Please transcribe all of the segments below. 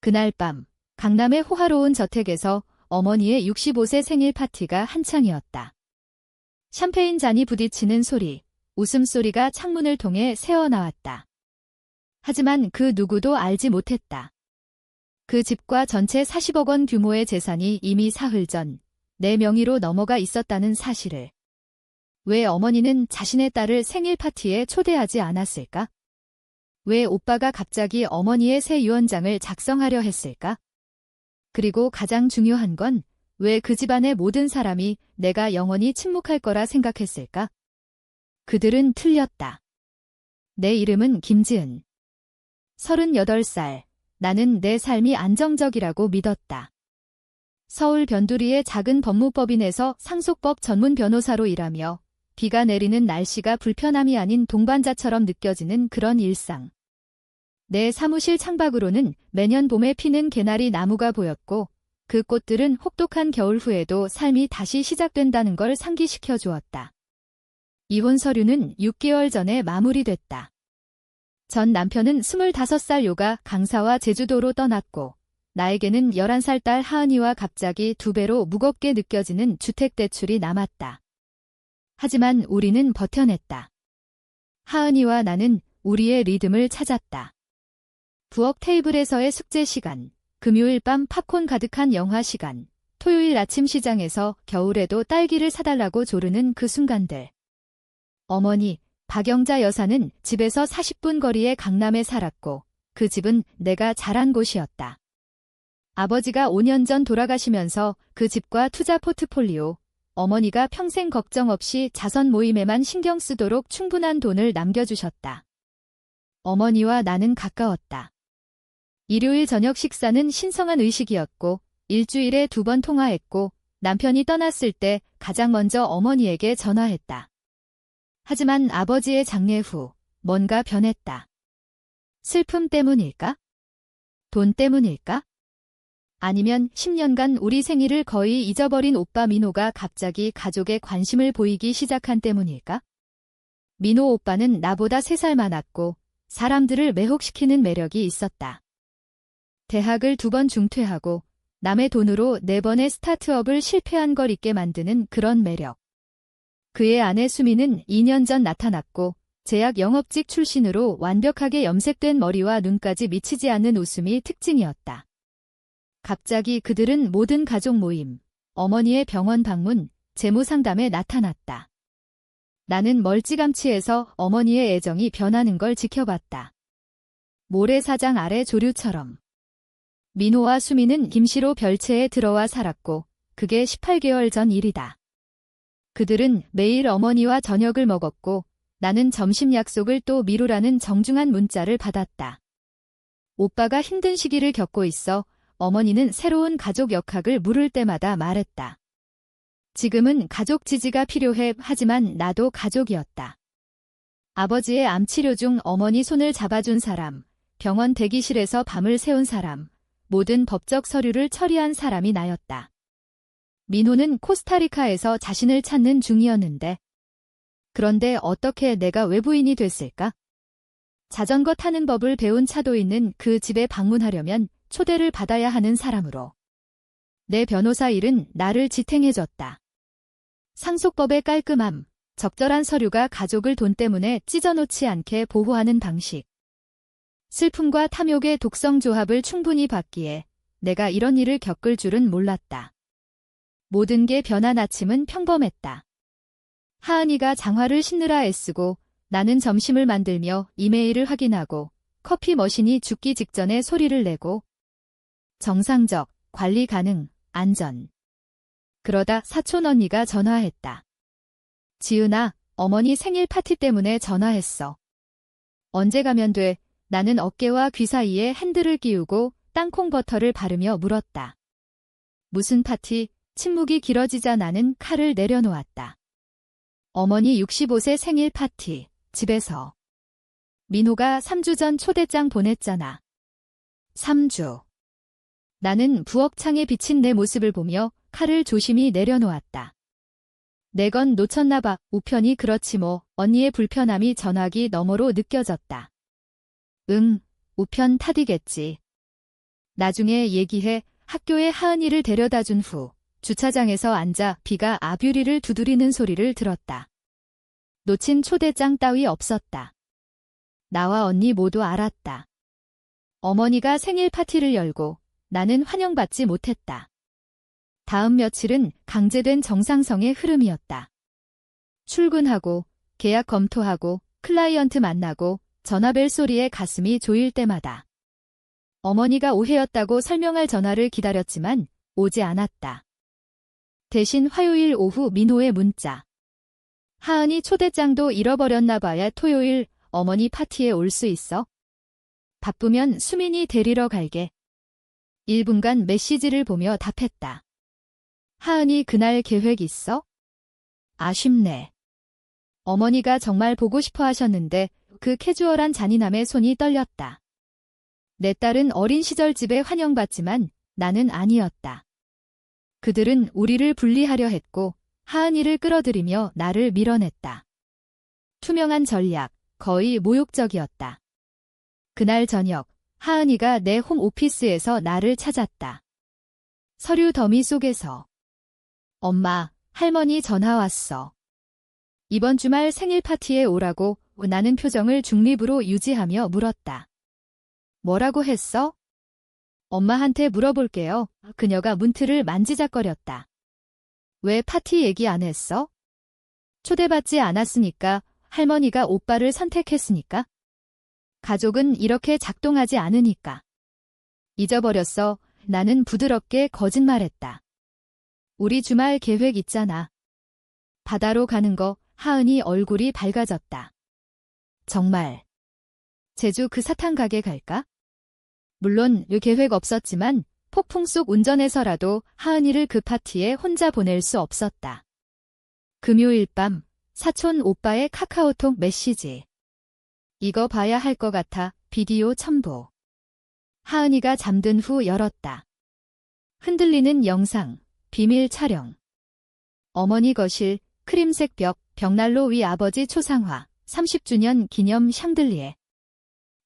그날 밤 강남의 호화로운 저택에서 어머니의 65세 생일 파티가 한창이었다. 샴페인 잔이 부딪히는 소리, 웃음소리가 창문을 통해 새어나왔다. 하지만 그 누구도 알지 못했다. 그 집과 전체 40억 원 규모의 재산이 이미 사흘 전 내 명의로 넘어가 있었다는 사실을. 왜 어머니는 자신의 딸을 생일 파티에 초대하지 않았을까? 왜 오빠가 갑자기 어머니의 새 유언장을 작성하려 했을까? 그리고 가장 중요한 건 왜 그 집안의 모든 사람이 내가 영원히 침묵할 거라 생각했을까? 그들은 틀렸다. 내 이름은 김지은. 38살. 나는 내 삶이 안정적이라고 믿었다. 서울 변두리의 작은 법무법인에서 상속법 전문 변호사로 일하며 비가 내리는 날씨가 불편함이 아닌 동반자처럼 느껴지는 그런 일상. 내 사무실 창밖으로는 매년 봄에 피는 개나리 나무가 보였고 그 꽃들은 혹독한 겨울 후에도 삶이 다시 시작된다는 걸 상기시켜 주었다. 이혼 서류는 6개월 전에 마무리됐다. 전 남편은 25살 요가 강사와 제주도로 떠났고 나에게는 11살 딸 하은이와 갑자기 두 배로 무겁게 느껴지는 주택대출이 남았다. 하지만 우리는 버텨냈다. 하은이와 나는 우리의 리듬을 찾았다. 부엌 테이블에서의 숙제 시간, 금요일 밤 팝콘 가득한 영화 시간, 토요일 아침 시장에서 겨울에도 딸기를 사달라고 조르는 그 순간들. 어머니, 박영자 여사는 집에서 40분 거리의 강남에 살았고 그 집은 내가 자란 곳이었다. 아버지가 5년 전 돌아가시면서 그 집과 투자 포트폴리오, 어머니가 평생 걱정 없이 자선 모임에만 신경 쓰도록 충분한 돈을 남겨주셨다. 어머니와 나는 가까웠다. 일요일 저녁 식사는 신성한 의식이었고 일주일에 두 번 통화했고 남편이 떠났을 때 가장 먼저 어머니에게 전화했다. 하지만 아버지의 장례 후 뭔가 변했다. 슬픔 때문일까? 돈 때문일까? 아니면 10년간 우리 생일을 거의 잊어버린 오빠 민호가 갑자기 가족에 관심을 보이기 시작한 때문일까? 민호 오빠는 나보다 3살 많았고 사람들을 매혹시키는 매력이 있었다. 대학을 두 번 중퇴하고 남의 돈으로 네 번의 스타트업을 실패한 걸 잊게 만드는 그런 매력. 그의 아내 수미는 2년 전 나타났고 제약 영업직 출신으로 완벽하게 염색된 머리와 눈까지 미치지 않는 웃음이 특징이었다. 갑자기 그들은 모든 가족 모임, 어머니의 병원 방문, 재무 상담에 나타났다. 나는 멀찌감치해서 어머니의 애정이 변하는 걸 지켜봤다. 모래사장 아래 조류처럼. 민호와 수미는 김씨로 별채에 들어와 살았고 그게 18개월 전 일이다. 그들은 매일 어머니와 저녁을 먹었고 나는 점심 약속을 또 미루라는 정중한 문자를 받았다. 오빠가 힘든 시기를 겪고 있어 어머니는 새로운 가족 역학을 물을 때마다 말했다. 지금은 가족 지지가 필요해 하지만 나도 가족이었다. 아버지의 암 치료 중 어머니 손을 잡아준 사람, 병원 대기실에서 밤을 새운 사람, 모든 법적 서류를 처리한 사람이 나였다. 민호는 코스타리카에서 자신을 찾는 중이었는데 그런데 어떻게 내가 외부인이 됐을까? 자전거 타는 법을 배운 차도 있는 그 집에 방문하려면 초대를 받아야 하는 사람으로. 내 변호사 일은 나를 지탱해줬다. 상속법의 깔끔함, 적절한 서류가 가족을 돈 때문에 찢어놓지 않게 보호하는 방식. 슬픔과 탐욕의 독성 조합을 충분히 받기에 내가 이런 일을 겪을 줄은 몰랐다. 모든 게 변한 아침은 평범했다. 하은이가 장화를 신느라 애쓰고 나는 점심을 만들며 이메일을 확인하고 커피 머신이 죽기 직전에 소리를 내고 정상적, 관리 가능, 안전. 그러다 사촌 언니가 전화했다. 지은아, 어머니 생일 파티 때문에 전화했어. 언제 가면 돼? 나는 어깨와 귀 사이에 핸들을 끼우고 땅콩 버터를 바르며 물었다. 무슨 파티? 침묵이 길어지자 나는 칼을 내려놓았다. 어머니 65세 생일 파티, 집에서. 민호가 3주 전 초대장 보냈잖아. 3주. 나는 부엌 창에 비친 내 모습을 보며 칼을 조심히 내려놓았다. 내 건 놓쳤나 봐. 우편이 그렇지 뭐. 언니의 불편함이 전화기 너머로 느껴졌다. 응, 우편 탓이겠지. 나중에 얘기해 학교에 하은이를 데려다 준 후 주차장에서 앉아 비가 아뷰리를 두드리는 소리를 들었다. 놓친 초대장 따위 없었다. 나와 언니 모두 알았다. 어머니가 생일 파티를 열고 나는 환영받지 못했다. 다음 며칠은 강제된 정상성의 흐름이었다. 출근하고 계약 검토하고 클라이언트 만나고 전화벨 소리에 가슴이 조일 때마다 어머니가 오해였다고 설명할 전화를 기다렸지만 오지 않았다. 대신 화요일 오후 민호의 문자. 하은이 초대장도 잃어버렸나 봐야 토요일 어머니 파티에 올 수 있어? 바쁘면 수민이 데리러 갈게. 1분간 메시지를 보며 답했다. 하은이 그날 계획 있어? 아쉽네. 어머니가 정말 보고 싶어 하셨는데 그 캐주얼한 잔인함에 손이 떨렸다. 내 딸은 어린 시절 집에 환영받지만 나는 아니었다. 그들은 우리를 분리하려 했고 하은이를 끌어들이며 나를 밀어냈다. 투명한 전략, 거의 모욕적이었다. 그날 저녁, 하은이가 내 홈 오피스에서 나를 찾았다. 서류 더미 속에서 엄마, 할머니 전화 왔어. 이번 주말 생일 파티에 오라고 나는 표정을 중립으로 유지하며 물었다. 뭐라고 했어? 엄마한테 물어볼게요. 그녀가 문틀을 만지작거렸다. 왜 파티 얘기 안 했어? 초대받지 않았으니까 할머니가 오빠를 선택했으니까? 가족은 이렇게 작동하지 않으니까. 잊어버렸어. 나는 부드럽게 거짓말했다. 우리 주말 계획 있잖아. 바다로 가는 거 하은이 얼굴이 밝아졌다. 정말. 제주 그 사탕 가게 갈까? 물론 이 계획 없었지만 폭풍 속 운전해서라도 하은이를 그 파티에 혼자 보낼 수 없었다. 금요일 밤 사촌 오빠의 카카오톡 메시지. 이거 봐야 할 것 같아 비디오 첨부. 하은이가 잠든 후 열었다. 흔들리는 영상, 비밀 촬영. 어머니 거실, 크림색 벽, 벽난로 위 아버지 초상화, 30주년 기념 샹들리에.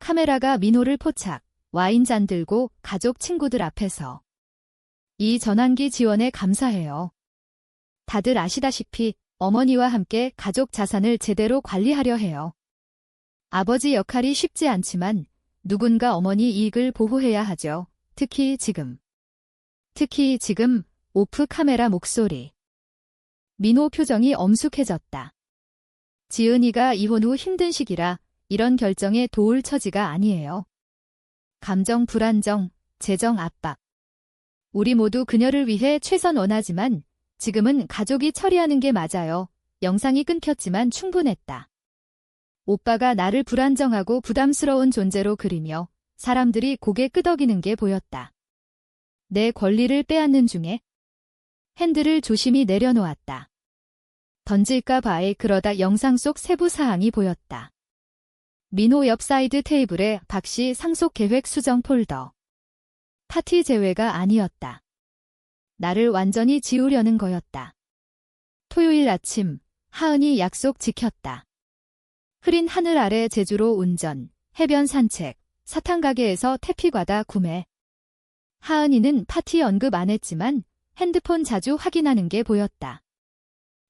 카메라가 민호를 포착, 와인잔 들고 가족 친구들 앞에서. 이 전환기 지원에 감사해요. 다들 아시다시피 어머니와 함께 가족 자산을 제대로 관리하려 해요. 아버지 역할이 쉽지 않지만 누군가 어머니 이익을 보호해야 하죠. 특히 지금. 특히 지금 오프 카메라 목소리. 민호 표정이 엄숙해졌다. 지은이가 이혼 후 힘든 시기라 이런 결정에 도울 처지가 아니에요. 감정 불안정, 재정 압박. 우리 모두 그녀를 위해 최선 원하지만 지금은 가족이 처리하는 게 맞아요. 영상이 끊겼지만 충분했다. 오빠가 나를 불안정하고 부담스러운 존재로 그리며 사람들이 고개 끄덕이는 게 보였다. 내 권리를 빼앗는 중에 핸들을 조심히 내려놓았다. 던질까 봐에 그러다 영상 속 세부 사항이 보였다. 민호 옆 사이드 테이블에 박씨 상속 계획 수정 폴더. 파티 제외가 아니었다. 나를 완전히 지우려는 거였다. 토요일 아침, 하은이 약속 지켰다. 흐린 하늘 아래 제주로 운전, 해변 산책, 사탕 가게에서 태피과다 구매. 하은이는 파티 언급 안 했지만 핸드폰 자주 확인하는 게 보였다.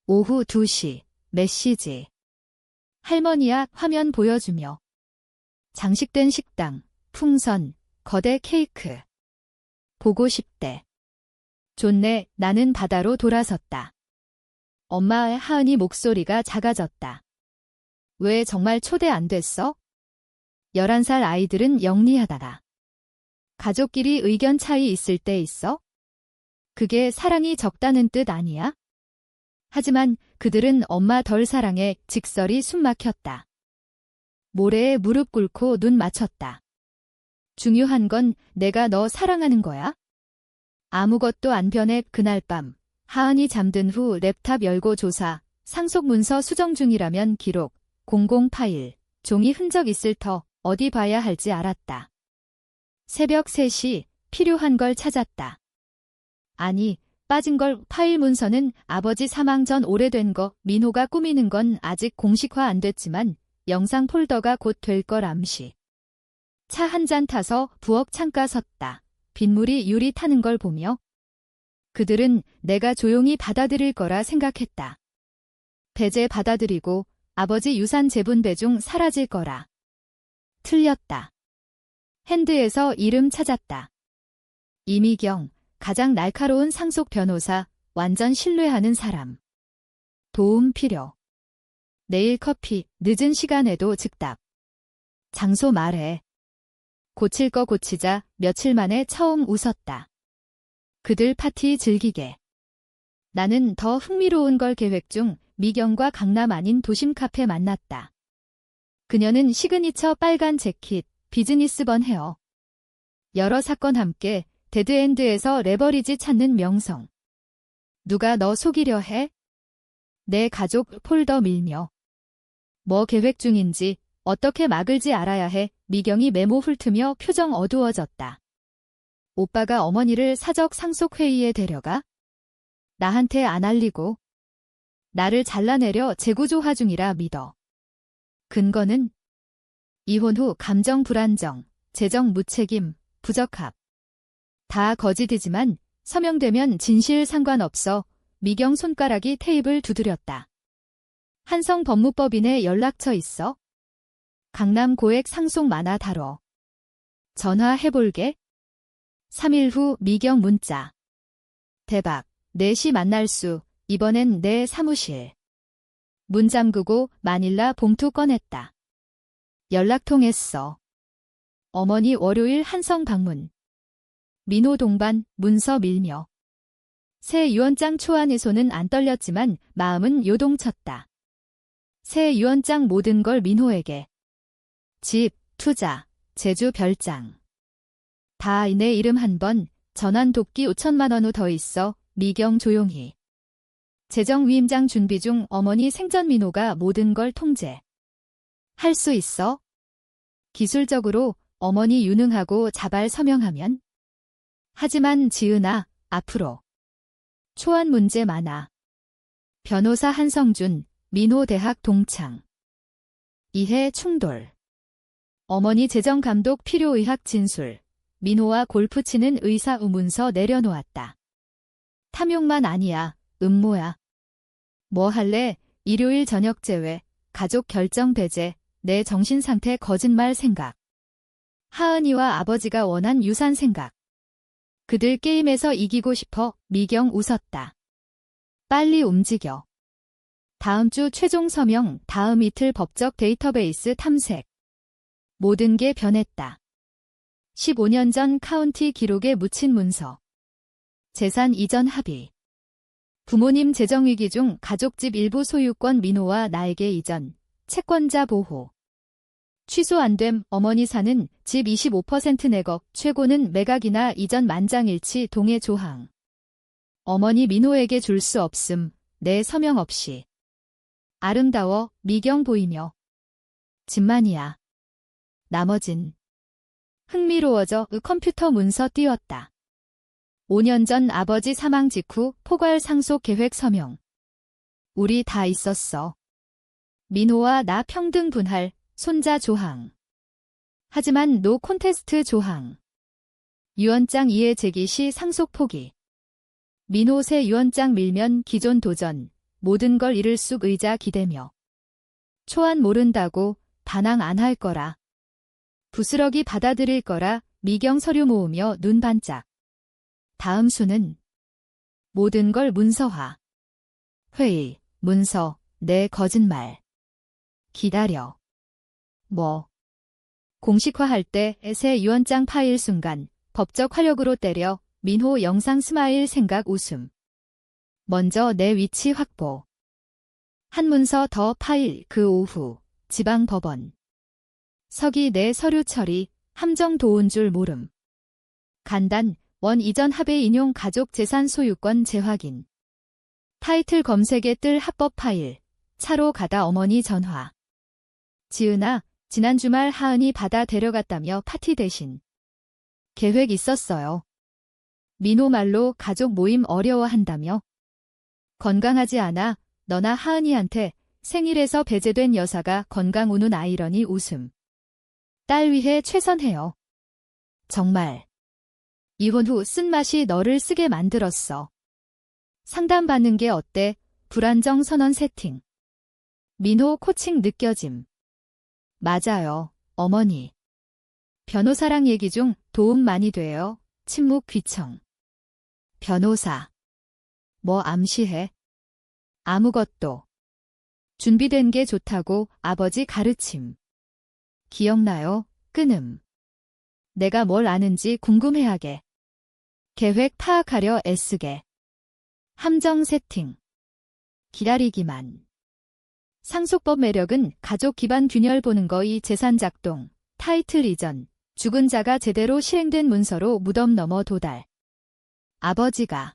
오후 2시, 메시지. 할머니야 화면 보여주며. 장식된 식당, 풍선, 거대 케이크. 보고 싶대. 좋네, 나는 바다로 돌아섰다. 엄마의 하은이 목소리가 작아졌다. 왜 정말 초대 안 됐어? 11살 아이들은 영리하다가. 가족끼리 의견 차이 있을 때 있어? 그게 사랑이 적다는 뜻 아니야? 하지만 그들은 엄마 덜 사랑해 직설이 숨막혔다. 모래에 무릎 꿇고 눈 맞췄다. 중요한 건 내가 너 사랑하는 거야? 아무것도 안 변해 그날 밤 하은이 잠든 후 랩탑 열고 조사 상속 문서 수정 중이라면 기록 00 파일 종이 흔적 있을 터 어디 봐야 할지 알았다. 새벽 3시 필요한 걸 찾았다. 아니 빠진 걸 파일 문서는 아버지 사망 전 오래된 거 민호가 꾸미는 건 아직 공식화 안 됐지만 영상 폴더가 곧 될 걸 암시. 차 한 잔 타서 부엌 창가 섰다. 빗물이 유리 타는 걸 보며 그들은 내가 조용히 받아들일 거라 생각했다. 배제 받아들이고 아버지 유산 재분배 중 사라질 거라. 틀렸다. 핸드에서 이름 찾았다. 이미경, 가장 날카로운 상속 변호사, 완전 신뢰하는 사람. 도움 필요. 내일 커피, 늦은 시간에도 즉답. 장소 말해. 고칠 거 고치자 며칠 만에 처음 웃었다. 그들 파티 즐기게. 나는 더 흥미로운 걸 계획 중 미경과 강남 아닌 도심 카페 만났다. 그녀는 시그니처 빨간 재킷, 비즈니스번 헤어. 여러 사건 함께 데드엔드에서 레버리지 찾는 명성. 누가 너 속이려 해? 내 가족 폴더 밀며. 뭐 계획 중인지 어떻게 막을지 알아야 해 미경이 메모 훑으며 표정 어두워졌다. 오빠가 어머니를 사적 상속회의에 데려가? 나한테 안 알리고. 나를 잘라내려 재구조화 중이라 믿어. 근거는 이혼 후 감정 불안정, 재정 무책임, 부적합. 다 거짓이지만 서명되면 진실 상관없어 미경 손가락이 테이블 두드렸다. 한성 법무법인에 연락처 있어? 강남 고액 상속 만화 다뤄. 전화해볼게. 3일 후 미경 문자. 대박. 4시 만날 수. 이번엔 내 사무실. 문 잠그고 마닐라 봉투 꺼냈다. 연락 통 했어. 어머니 월요일 한성 방문. 민호 동반 문서 밀며. 새 유언장 초안의 손은 안 떨렸지만 마음은 요동쳤다. 새 유언장 모든 걸 민호에게. 집, 투자, 제주 별장. 다 내 이름 한 번, 전환 돕기 5천만 원 후 더 있어, 미경 조용히. 재정위임장 준비 중 어머니 생전 민호가 모든 걸 통제. 할 수 있어? 기술적으로 어머니 유능하고 자발 서명하면? 하지만 지은아, 앞으로. 초안 문제 많아. 변호사 한성준, 민호 대학 동창. 이해 충돌. 어머니 재정감독 필요의학 진술. 민호와 골프 치는 의사 의문서 내려놓았다. 탐욕만 아니야, 음모야. 뭐 할래? 일요일 저녁 제외, 가족 결정 배제, 내 정신 상태 거짓말 생각. 하은이와 아버지가 원한 유산 생각. 그들 게임에서 이기고 싶어 미경 웃었다. 빨리 움직여. 다음 주 최종 서명, 다음 이틀 법적 데이터베이스 탐색. 모든 게 변했다. 15년 전 카운티 기록에 묻힌 문서. 재산 이전 합의. 부모님 재정위기 중 가족집 일부 소유권 민호와 나에게 이전. 채권자 보호. 취소 안 됨 어머니 사는 집 25% 내걱 최고는 매각이나 이전 만장일치 동의 조항. 어머니 민호에게 줄 수 없음 내 서명 없이. 아름다워 미경 보이며. 집만이야. 나머진 흥미로워져 컴퓨터 문서 띄웠다. 5년 전 아버지 사망 직후 포괄 상속 계획 서명. 우리 다 있었어. 민호와 나 평등 분할, 손자 조항. 하지만 노 콘테스트 조항. 유언장 이해 제기 시 상속 포기. 민호 새 유언장 밀면 기존 도전, 모든 걸 잃을 쑥 의자 기대며. 초안 모른다고 반항 안 할 거라. 부스러기 받아들일 거라 미경 서류 모으며 눈 반짝. 다음 수는 모든 걸 문서화. 회의, 문서, 내 거짓말. 기다려. 뭐. 공식화할 때 새 유언장 파일 순간 법적 화력으로 때려 민호 영상 스마일 생각 웃음. 먼저 내 위치 확보. 한 문서 더 파일 그 오후 지방법원. 서기 내 서류 처리, 함정 도운 줄 모름. 간단, 원 이전 합의 인용 가족 재산 소유권 재확인. 타이틀 검색에 뜰 합법 파일, 차로 가다 어머니 전화. 지은아, 지난 주말 하은이 바다 데려갔다며 파티 대신. 계획 있었어요. 민호 말로 가족 모임 어려워한다며. 건강하지 않아 너나 하은이한테 생일에서 배제된 여사가 건강 우는 아이러니 웃음. 딸 위해 최선해요. 정말. 이혼 후 쓴맛이 너를 쓰게 만들었어. 상담받는 게 어때? 불안정 선언 세팅. 민호 코칭 느껴짐. 맞아요, 어머니. 변호사랑 얘기 중 도움 많이 돼요. 침묵 귀청. 변호사. 뭐 암시해? 아무것도. 준비된 게 좋다고 아버지 가르침. 기억나요? 끊음. 내가 뭘 아는지 궁금해하게. 계획 파악하려 애쓰게. 함정 세팅. 기다리기만. 상속법 매력은 가족 기반 균열 보는 거이 재산 작동, 타이틀 이전, 죽은 자가 제대로 실행된 문서로 무덤 넘어 도달. 아버지가